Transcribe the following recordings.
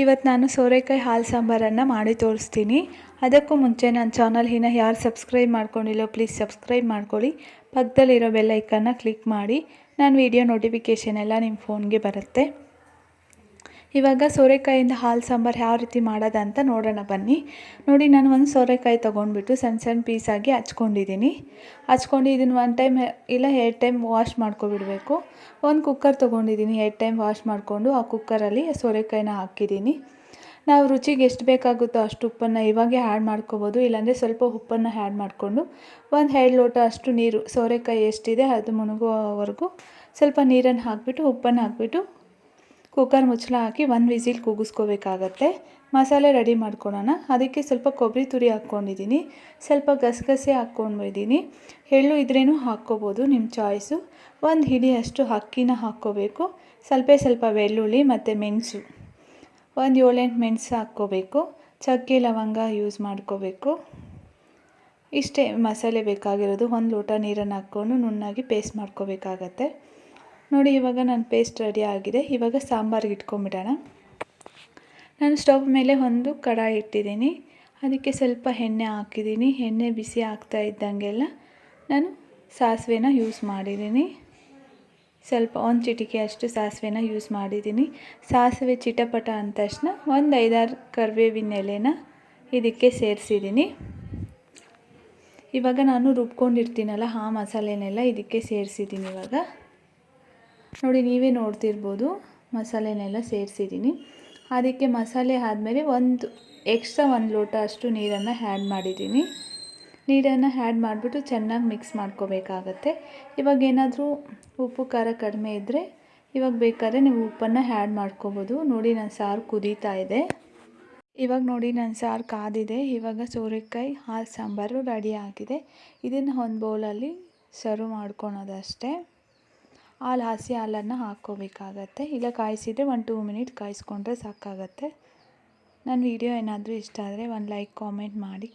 ಇವತ್ತು ನಾನು ಸೋರೆಕಾಯಿ ಹಾಲು ಸಾಂಬಾರನ್ನು ಮಾಡಿ ತೋರಿಸ್ತೀನಿ. ಅದಕ್ಕೂ ಮುಂಚೆ ನನ್ನ ಚಾನಲ್ ಇನ್ನು ಯಾರು ಸಬ್ಸ್ಕ್ರೈಬ್ ಮಾಡ್ಕೊಂಡಿಲ್ಲೋ ಪ್ಲೀಸ್ ಸಬ್ಸ್ಕ್ರೈಬ್ ಮಾಡ್ಕೊಳ್ಳಿ. ಪಕ್ಕದಲ್ಲಿರೋ ಬೆಲ್ಲೈಕನ್ನ ಕ್ಲಿಕ್ ಮಾಡಿ. ನಾನು ವಿಡಿಯೋ ನೋಟಿಫಿಕೇಷನ್ ಎಲ್ಲ ನಿಮ್ಮ ಫೋನ್ಗೆ ಬರುತ್ತೆ. ಇವಾಗ ಸೋರೆಕಾಯಿಂದ ಹಾಲು ಸಾಂಬಾರು ಯಾವ ರೀತಿ ಮಾಡೋದಂತ ನೋಡೋಣ ಬನ್ನಿ. ನೋಡಿ, ನಾನು ಒಂದು ಸೋರೆಕಾಯಿ ತೊಗೊಂಡ್ಬಿಟ್ಟು ಸಣ್ಣ ಸಣ್ಣ ಪೀಸಾಗಿ ಹಚ್ಕೊಂಡಿದ್ದೀನಿ. ಹಚ್ಕೊಂಡು ಇದನ್ನು ಒನ್ ಟೈಮ್ ಇಲ್ಲ, ಎರಡು ಟೈಮ್ ವಾಶ್ ಮಾಡ್ಕೊಬಿಡಬೇಕು. ಒಂದು ಕುಕ್ಕರ್ ತೊಗೊಂಡಿದ್ದೀನಿ, ಎರಡು ಟೈಮ್ ವಾಶ್ ಮಾಡಿಕೊಂಡು ಆ ಕುಕ್ಕರಲ್ಲಿ ಸೋರೆಕಾಯಿನ ಹಾಕಿದ್ದೀನಿ. ನಾವು ರುಚಿಗೆ ಎಷ್ಟು ಬೇಕಾಗುತ್ತೋ ಅಷ್ಟು ಉಪ್ಪನ್ನು ಇವಾಗೆ ಆ್ಯಡ್ ಮಾಡ್ಕೋಬೋದು. ಇಲ್ಲಾಂದರೆ ಸ್ವಲ್ಪ ಉಪ್ಪನ್ನು ಆ್ಯಡ್ ಮಾಡಿಕೊಂಡು ಒಂದು ಎರಡು ಲೋಟ ಅಷ್ಟು ನೀರು, ಸೋರೆಕಾಯಿ ಎಷ್ಟಿದೆ ಅದು ಮುಳುಗುವವರೆಗೂ ಸ್ವಲ್ಪ ನೀರನ್ನು ಹಾಕಿಬಿಟ್ಟು, ಉಪ್ಪನ್ನು ಹಾಕಿಬಿಟ್ಟು ಕುಕ್ಕರ್ ಮುಚ್ಚಳ ಹಾಕಿ ಒಂದು ವಿಸಿಲ್ ಕೂಗಿಸ್ಕೋಬೇಕಾಗತ್ತೆ. ಮಸಾಲೆ ರೆಡಿ ಮಾಡ್ಕೊಳ್ಳೋಣ ಅದಕ್ಕೆ ಸ್ವಲ್ಪ ಕೊಬ್ಬರಿ ತುರಿ ಹಾಕ್ಕೊಂಡಿದ್ದೀನಿ ಸ್ವಲ್ಪ ಗಸಗಸೆ ಹಾಕ್ಕೊಂಡಿದ್ದೀನಿ ಎಳ್ಳು ಇದ್ರೇನು ಹಾಕ್ಕೋಬೋದು ನಿಮ್ಮ ಚಾಯ್ಸು. ಒಂದು ಹಿಡಿಯಷ್ಟು ಅಕ್ಕಿನ ಹಾಕ್ಕೋಬೇಕು. ಸ್ವಲ್ಪ ಸ್ವಲ್ಪ ಬೆಳ್ಳುಳ್ಳಿ ಮತ್ತು ಮೆಣಸು. ಒಂದು ಏಳೆಂಟು ಮೆಣಸು ಹಾಕ್ಕೋಬೇಕು. ಚಕ್ಕೆ, ಲವಂಗ ಯೂಸ್ ಮಾಡ್ಕೋಬೇಕು. ಇಷ್ಟೇ ಮಸಾಲೆ ಬೇಕಾಗಿರೋದು. ಒಂದು ಲೋಟ ನೀರನ್ನು ಹಾಕ್ಕೊಂಡು ನುಣ್ಣಾಗಿ ಪೇಸ್ಟ್ ಮಾಡ್ಕೋಬೇಕಾಗತ್ತೆ. ನೋಡಿ, ಇವಾಗ ನನ್ನ ಪೇಸ್ಟ್ ರೆಡಿ ಆಗಿದೆ. ಇವಾಗ ಸಾಂಬಾರ್ಗೆ ಇಟ್ಕೊಂಬಿಡೋಣ ನಾನು ಸ್ಟವ್ ಮೇಲೆ ಒಂದು ಕಡಾಯಿ ಇಟ್ಟಿದ್ದೀನಿ. ಅದಕ್ಕೆ ಸ್ವಲ್ಪ ಎಣ್ಣೆ ಹಾಕಿದ್ದೀನಿ. ಎಣ್ಣೆ ಬಿಸಿ ಆಗ್ತಾ ಇದ್ದಂಗೆಲ್ಲ ನಾನು ಸಾಸಿವೆನ ಯೂಸ್ ಮಾಡಿದ್ದೀನಿ. ಸ್ವಲ್ಪ ಒಂದು ಚಿಟಿಕೆ ಅಷ್ಟು ಸಾಸಿವೆನ ಯೂಸ್ ಮಾಡಿದ್ದೀನಿ. ಸಾಸಿವೆ ಚಿಟಪಟ ಅಂದ ತಕ್ಷಣ ಒಂದು ಐದಾರು ಕರಿಬೇವಿನ ಎಲೆನ ಇದಕ್ಕೆ ಸೇರಿಸಿದ್ದೀನಿ. ಇವಾಗ ನಾನು ರುಬ್ಕೊಂಡಿರ್ತೀನಲ್ಲ ಆ ಮಸಾಲೆನೆಲ್ಲ ಇದಕ್ಕೆ ಸೇರಿಸಿದ್ದೀನಿ ಇವಾಗ. ನೋಡಿ, ನೀವೇ ನೋಡ್ತಿರ್ಬೋದು. ಮಸಾಲೆನೆಲ್ಲ ಸೇರಿಸಿದ್ದೀನಿ. ಅದಕ್ಕೆ ಮಸಾಲೆ ಆದಮೇಲೆ ಒಂದು ಎಕ್ಸ್ಟ್ರಾ ಒಂದು ಲೋಟ ಅಷ್ಟು ನೀರನ್ನು ಆ್ಯಡ್ ಮಾಡಿದ್ದೀನಿ. ನೀರನ್ನು ಆ್ಯಡ್ ಮಾಡಿಬಿಟ್ಟು ಚೆನ್ನಾಗಿ ಮಿಕ್ಸ್ ಮಾಡ್ಕೋಬೇಕಾಗತ್ತೆ. ಇವಾಗ ಏನಾದರೂ ಉಪ್ಪು, ಖಾರ ಕಡಿಮೆ ಇದ್ದರೆ ಇವಾಗ ಬೇಕಾದ್ರೆ ನೀವು ಉಪ್ಪನ್ನು ಆ್ಯಡ್ ಮಾಡ್ಕೋಬೋದು. ನೋಡಿ ನನ್ನ ಸಾರು ಕುದೀತಾ ಇದೆ. ಇವಾಗ ನೋಡಿ ನನ್ನ ಸಾರು ಕಾದಿದೆ. ಇವಾಗ ಸೋರೆಕಾಯಿ, ಹಾಲು, ಸಾಂಬಾರು ರೆಡಿ ಆಗಿದೆ. ಇದನ್ನು ಒಂದು ಬೌಲಲ್ಲಿ ಸರ್ವ್ ಮಾಡ್ಕೊಳೋದಷ್ಟೇ. ಹಾಲು ಹಸಿ ಹಾಲನ್ನು ಹಾಕ್ಕೋಬೇಕಾಗತ್ತೆ. ಇಲ್ಲ ಕಾಯಿಸಿದರೆ ಒಂದು ಟೂ ಮಿನಿಟ್ ಕಾಯಿಸ್ಕೊಂಡ್ರೆ ಸಾಕಾಗತ್ತೆ. ನನ್ನ ವಿಡಿಯೋ ಏನಾದರೂ ಇಷ್ಟ ಆದರೆ ಒಂದು ಲೈಕ್ ಕಾಮೆಂಟ್ ಮಾಡಿ.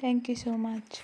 Thank you so much